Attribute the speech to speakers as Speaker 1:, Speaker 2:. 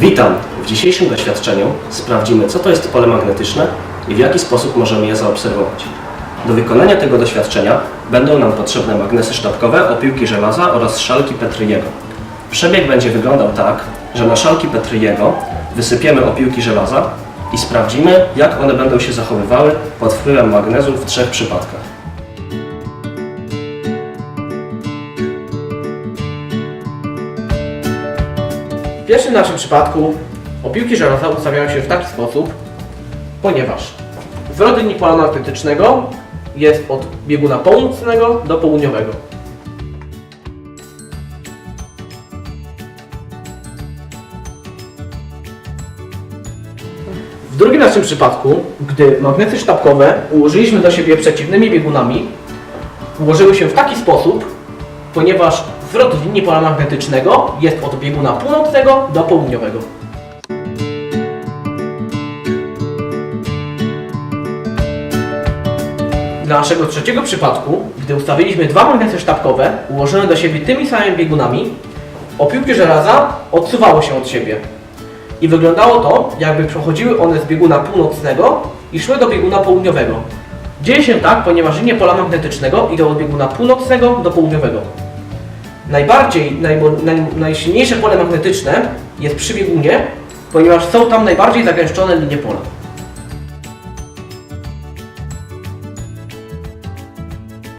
Speaker 1: Witam! W dzisiejszym doświadczeniu sprawdzimy, co to jest pole magnetyczne i w jaki sposób możemy je zaobserwować. Do wykonania tego doświadczenia będą nam potrzebne magnesy sztabkowe, opiłki żelaza oraz szalki Petryjego. Przebieg będzie wyglądał tak, że na szalki Petryjego wysypiemy opiłki żelaza i sprawdzimy, jak one będą się zachowywały pod wpływem magnezu w trzech przypadkach.
Speaker 2: Pierwszym naszym przypadku opiłki żelaza ustawiają się w taki sposób, ponieważ zwrot linii pola magnetycznego jest od bieguna północnego do południowego. W drugim naszym przypadku, gdy magnesy sztabkowe ułożyliśmy do siebie przeciwnymi biegunami, ułożyły się w taki sposób, ponieważ zwrot linii pola magnetycznego jest od bieguna północnego do południowego. Dla naszego trzeciego przypadku, gdy ustawiliśmy dwa magnesy sztabkowe ułożone do siebie tymi samymi biegunami, opiłki żelaza odsuwały się od siebie. I wyglądało to, jakby przechodziły one z bieguna północnego i szły do bieguna południowego. Dzieje się tak, ponieważ linie pola magnetycznego idą od bieguna północnego do południowego. Najbardziej, najbo- naj, najsilniejsze pole magnetyczne jest przy biegunie, ponieważ są tam najbardziej zagęszczone linie pola.